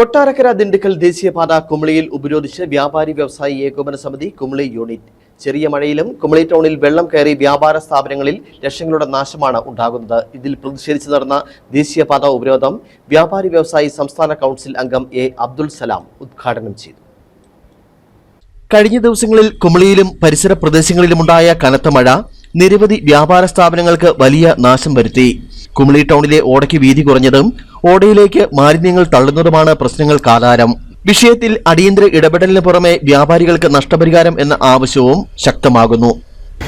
കൊട്ടാരക്കര ദിണ്ടുക്കൽ ദേശീയപാത കുമളിയിൽ ഉപരോധിച്ച് വ്യാപാരി വ്യവസായി ഏകോപന സമിതി കുമളി യൂണിറ്റ്. ചെറിയ മഴയിലും കുമളി ടൗണിൽ വെള്ളം കയറി വ്യാപാര സ്ഥാപനങ്ങളിൽ ലക്ഷങ്ങളുടെ നാശമാണ് ഉണ്ടാകുന്നത്. ഇതിൽ പ്രതിഷേധിച്ച് നടന്ന ദേശീയപാത ഉപരോധം വ്യാപാരി വ്യവസായി സംസ്ഥാന കൗൺസിൽ അംഗം എ അബ്ദുൽ സലാം ഉദ്ഘാടനം ചെയ്തു. കഴിഞ്ഞ ദിവസങ്ങളിൽ കുമളിയിലും പരിസര പ്രദേശങ്ങളിലുമുണ്ടായ കനത്ത മഴ നിരവധി വ്യാപാര സ്ഥാപനങ്ങൾക്ക് വലിയ നാശം വരുത്തി. കുമളി ടൗണിലെ ഓടയ്ക്ക് വീതി കുറഞ്ഞതും ഓടയിലേക്ക് മാലിന്യങ്ങൾ തള്ളുന്നതുമാണ് പ്രശ്നങ്ങൾ ആധാരം വിഷയത്തിൽ അടിയന്തര ഇടപെടലിന് പുറമെ വ്യാപാരികൾക്ക് നഷ്ടപരിഹാരം എന്ന ആവശ്യവും ശക്തമാകുന്നു.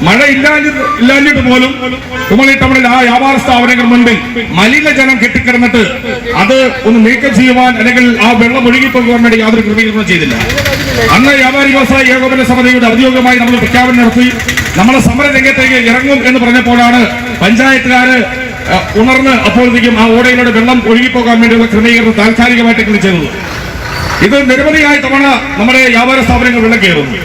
മഴ ഇല്ലാഞ്ഞിട്ട് പോലും കുമളി ടൗണിൽ ആ വ്യാപാര സ്ഥാപനങ്ങൾ മുൻപിൽ മലിനജലം കെട്ടിക്കിടന്നിട്ട് അത് ഒന്ന് നീക്കം ചെയ്യുവാൻ അല്ലെങ്കിൽ ആ വെള്ളം ഒഴുകിപ്പോകാൻ വേണ്ടി യാതൊരു ക്രമീകരണം ചെയ്തില്ല. അന്ന് വ്യാപാരി വ്യവസായ ഏകോപന സമിതിയുടെ ഔദ്യോഗികമായി നമ്മൾ പ്രഖ്യാപനം നടത്തി. നമ്മളെ സമര രംഗത്തേക്ക് ഇറങ്ങും എന്ന് പറഞ്ഞപ്പോഴാണ് പഞ്ചായത്തുകാര് ഉണർന്ന് അപ്പോഴത്തേക്കും ആ ഓടയിലൂടെ വെള്ളം ഒഴുകിപ്പോകാൻ വേണ്ടിയുള്ള ക്രമീകരണം താൽക്കാലികമായിട്ട് ഇങ്ങനെ ചെയ്തത്. ഇത് നിരവധിയായ തവണ നമ്മുടെ വ്യാപാര സ്ഥാപനങ്ങൾ വെള്ളം കയറുന്നു.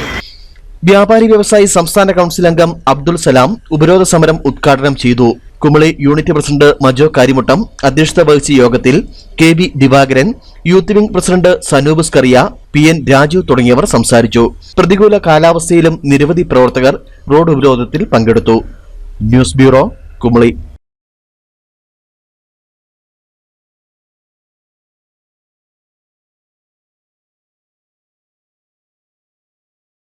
വ്യാപാരി വ്യവസായി സംസ്ഥാന കൗൺസിൽ അംഗം അബ്ദുൾ സലാം ഉപരോധ സമരം ഉദ്ഘാടനം ചെയ്തു. കുമളി യൂണിറ്റ് പ്രസിഡന്റ് മജോ കാരിമുട്ടം അധ്യക്ഷത വഹിച്ച യോഗത്തിൽ K B Divakaran youth wing president Sanoop Scaria P N Raju തുടങ്ങിയവർ സംസാരിച്ചു. പ്രതികൂല കാലാവസ്ഥയിലും നിരവധി പ്രവർത്തകർ റോഡ് ഉപരോധത്തിൽ പങ്കെടുത്തു. News bureau Kumily.